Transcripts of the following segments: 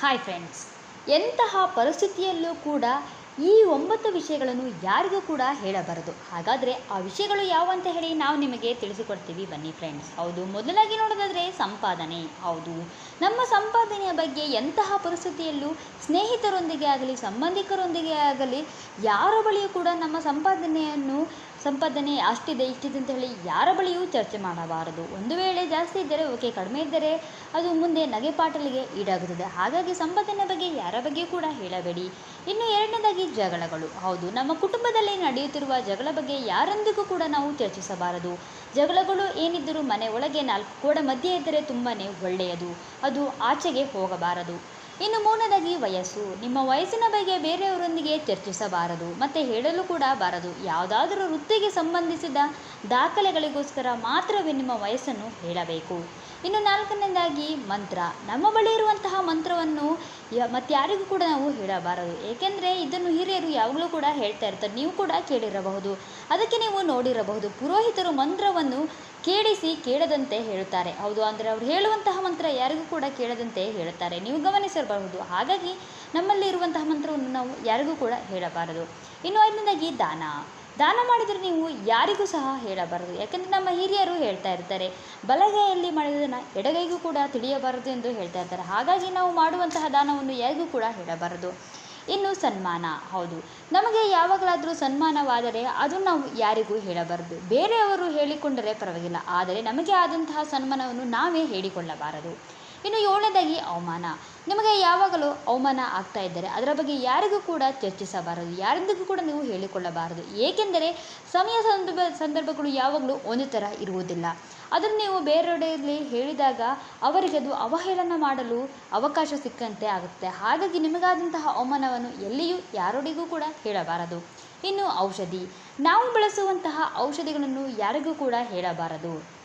Hi friends ಎಂತಹ ಪರಿಸ್ಥಿತಿಯಲ್ಲೂ ಕೂಡ ಈ ಒಂಬತ್ತು ವಿಷಯಗಳನ್ನು ಯಾರಿಗೂ ಕೂಡ ಹೇಳಬಾರದು. ಹಾಗಾದರೆ ಆ ವಿಷಯಗಳು ಯಾವ ಅಂತ ಹೇಳಿ ನಾವು ನಿಮಗೆ ತಿಳಿಸಿಕೊಡ್ತೀವಿ ಬನ್ನಿ ಫ್ರೆಂಡ್ಸ್ ಹೌದು, ಮೊದಲಾಗಿ ನೋಡೋದಾದರೆ ಸಂಪಾದನೆ. ಹೌದು, ನಮ್ಮ ಸಂಪಾದನೆಯ ಬಗ್ಗೆ ಎಂತಹ ಪರಿಸ್ಥಿತಿಯಲ್ಲೂ ಸ್ನೇಹಿತರೊಂದಿಗೆ ಆಗಲಿ, ಸಂಬಂಧಿಕರೊಂದಿಗೆ ಆಗಲಿ, ಯಾರ ಬಳಿಯೂ ಕೂಡ ನಮ್ಮ ಸಂಪಾದನೆಯನ್ನು ಸಂಪಾದನೆ ಅಷ್ಟಿದೆ, ಇಷ್ಟಿದೆ ಅಂತ ಹೇಳಿ ಯಾರ ಬಳಿಯೂ ಚರ್ಚೆ ಮಾಡಬಾರದು. ಒಂದು ವೇಳೆ ಜಾಸ್ತಿ ಇದ್ದರೆ ಓಕೆ, ಕಡಿಮೆ ಇದ್ದರೆ ಅದು ಮುಂದೆ ನಗೆ ಪಾಟಲಿಗೆ ಈಡಾಗುತ್ತದೆ. ಹಾಗಾಗಿ ಸಂಪಾದನೆ ಬಗ್ಗೆ ಯಾರ ಬಗ್ಗೆ ಕೂಡ ಹೇಳಬೇಡಿ. ಇನ್ನು ಎರಡನೇದಾಗಿ ಜಗಳಗಳು. ಹೌದು, ನಮ್ಮ ಕುಟುಂಬದಲ್ಲಿ ನಡೆಯುತ್ತಿರುವ ಜಗಳ ಬಗ್ಗೆ ಯಾರೊಂದಿಗೂ ಕೂಡ ನಾವು ಚರ್ಚಿಸಬಾರದು. ಜಗಳಗಳು ಏನಿದ್ದರೂ ಮನೆ ಒಳಗೆ ನಾಲ್ಕು ಗೋಡೆ ಮಧ್ಯೆ ಇದ್ದರೆ ತುಂಬಾ ಒಳ್ಳೆಯದು. ಅದು ಆಚೆಗೆ ಹೋಗಬಾರದು. ಇನ್ನು ಮೂರನೇದಾಗಿ ವಯಸ್ಸು. ನಿಮ್ಮ ವಯಸ್ಸಿನ ಬಗ್ಗೆ ಬೇರೆಯವರೊಂದಿಗೆ ಚರ್ಚಿಸಬಾರದು, ಮತ್ತು ಹೇಳಲು ಕೂಡ ಬಾರದು. ಯಾವುದಾದರೂ ವೃತ್ತಿಗೆ ಸಂಬಂಧಿಸಿದ ದಾಖಲೆಗಳಿಗೋಸ್ಕರ ಮಾತ್ರವೇ ನಿಮ್ಮ ವಯಸ್ಸನ್ನು ಹೇಳಬೇಕು. ಇನ್ನು ನಾಲ್ಕನೇದಾಗಿ ಮಂತ್ರ. ನಮ್ಮ ಬಳಿ ಇರುವಂತಹ ಮಂತ್ರವನ್ನು ಮತ್ತಾರಿಗೂ ಕೂಡ ನಾವು ಹೇಳಬಾರದು. ಏಕೆಂದರೆ ಇದನ್ನು ಹಿರಿಯರು ಯಾವಾಗಲೂ ಕೂಡ ಹೇಳ್ತಾ ಇರ್ತಾರೆ. ನೀವು ಕೂಡ ಕೇಳಿರಬಹುದು. ಅದಕ್ಕೆ ನೀವು ನೋಡಿರಬಹುದು. ಪುರೋಹಿತರು ಮಂತ್ರವನ್ನು ಕೇಳಿಸಿ ಕೇಳದಂತೆ ಹೇಳುತ್ತಾರೆ. ಹೌದು, ಅಂದರೆ ಅವರು ಹೇಳುವಂತಹ ಮಂತ್ರ ಯಾರಿಗೂ ಕೂಡ ಕೇಳದಂತೆ ಹೇಳುತ್ತಾರೆ. ನೀವು ಗಮನಿಸಿರಬಹುದು ಹಾಗಾಗಿ ನಮ್ಮಲ್ಲಿ ಇರುವಂತಹ ಮಂತ್ರವನ್ನು ನಾವು ಯಾರಿಗೂ ಕೂಡ ಹೇಳಬಾರದು. ಇನ್ನು ಐದನೇದಾಗಿ ದಾನ. ದಾನ ಮಾಡಿದರೆ ನೀವು ಯಾರಿಗೂ ಸಹ ಹೇಳಬಾರದು. ಯಾಕೆಂದರೆ ನಮ್ಮ ಹಿರಿಯರು ಹೇಳ್ತಾ ಇರ್ತಾರೆ, ಬಲಗೈಯಲ್ಲಿ ಮಾಡಿದ್ದನ್ನು ಎಡಗೈಗೂ ಕೂಡ ತಿಳಿಯಬಾರದು ಎಂದು ಹೇಳ್ತಾ ಇರ್ತಾರೆ. ಹಾಗಾಗಿ ನಾವು ಮಾಡುವಂತಹ ದಾನವನ್ನು ಯಾರಿಗೂ ಕೂಡ ಹೇಳಬಾರದು. ಇನ್ನು ಸನ್ಮಾನ, ಹೌದು. ನಮಗೆ ಯಾವಾಗಲಾದರೂ ಸನ್ಮಾನವಾದರೆ ಅದು ನಾವು ಯಾರಿಗೂ ಹೇಳಬಾರದು. ಬೇರೆಯವರು ಹೇಳಿಕೊಂಡರೆ ಪರವಾಗಿಲ್ಲ, ಆದರೆ ನಮಗೆ ಆದಂತಹ ಸನ್ಮಾನವನ್ನು ನಾವೇ ಹೇಳಿಕೊಳ್ಳಬಾರದು. ಇನ್ನು ಏಳನೇದಾಗಿ ಅವಮಾನ. ನಿಮಗೆ ಯಾವಾಗಲೂ ಅವಮಾನ ಆಗ್ತಾ ಇದ್ದರೆ ಅದರ ಬಗ್ಗೆ ಯಾರಿಗೂ ಕೂಡ ಚರ್ಚಿಸಬಾರದು. ಯಾರೊಂದಿಗೂ ಕೂಡ ನೀವು ಹೇಳಿಕೊಳ್ಳಬಾರದು. ಏಕೆಂದರೆ ಸಮಯ ಸಂದರ್ಭ, ಸಂದರ್ಭಗಳು ಯಾವಾಗಲೂ ಒಂದು ಥರ ಇರುವುದಿಲ್ಲ. ಅದನ್ನು ನೀವು ಬೇರೆಯವರಲ್ಲಿ ಹೇಳಿದಾಗ ಅವರಿಗೆ ಅದು ಅವಹೇಳನ ಮಾಡಲು ಅವಕಾಶ ಸಿಕ್ಕಂತೆ ಆಗುತ್ತೆ. ಹಾಗಾಗಿ ನಿಮಗಾದಂತಹ ಅವಮಾನವನ್ನು ಎಲ್ಲಿಯೂ ಯಾರೊಡಿಗೂ ಕೂಡ ಹೇಳಬಾರದು. ಇನ್ನು ಔಷಧಿ. ನಾವು ಬಳಸುವಂತಹ ಔಷಧಿಗಳನ್ನು ಯಾರಿಗೂ ಕೂಡ ಹೇಳಬಾರದು.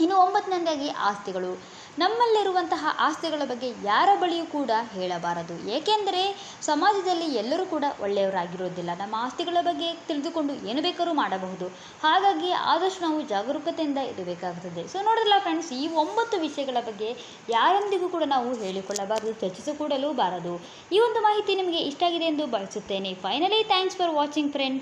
ಇನ್ನು ಒಂಬತ್ತನೇದಾಗಿ ಆಸ್ತಿಗಳು. ನಮ್ಮಲ್ಲಿರುವಂತಹ ಆಸ್ತಿಗಳ ಬಗ್ಗೆ ಯಾರ ಬಳಿಯೂ ಕೂಡ ಹೇಳಬಾರದು. ಏಕೆಂದರೆ ಸಮಾಜದಲ್ಲಿ ಎಲ್ಲರೂ ಕೂಡ ಒಳ್ಳೆಯವರಾಗಿರೋದಿಲ್ಲ ನಮ್ಮ ಆಸ್ತಿಗಳ ಬಗ್ಗೆ ತಿಳಿದುಕೊಂಡು ಏನು ಬೇಕಾದರೂ ಮಾಡಬಹುದು. ಹಾಗಾಗಿ ಆದಷ್ಟು ನಾವು ಜಾಗರೂಕತೆಯಿಂದ ಇರಬೇಕಾಗುತ್ತದೆ. ಸೊ ನೋಡಿದ್ರಲ್ಲ ಫ್ರೆಂಡ್ಸ್ ಈ ಒಂಬತ್ತು ವಿಷಯಗಳ ಬಗ್ಗೆ ಯಾರೊಂದಿಗೂ ಕೂಡ ನಾವು ಹೇಳಿಕೊಳ್ಳಬಾರದು, ಚರ್ಚಿಸಿಕೊಡಲೂ ಬಾರದು. ಈ ಒಂದು ಮಾಹಿತಿ ನಿಮಗೆ ಇಷ್ಟ ಆಗಿದೆ ಎಂದು ಭಾವಿಸುತ್ತೇನೆ. Finally thanks for watching friends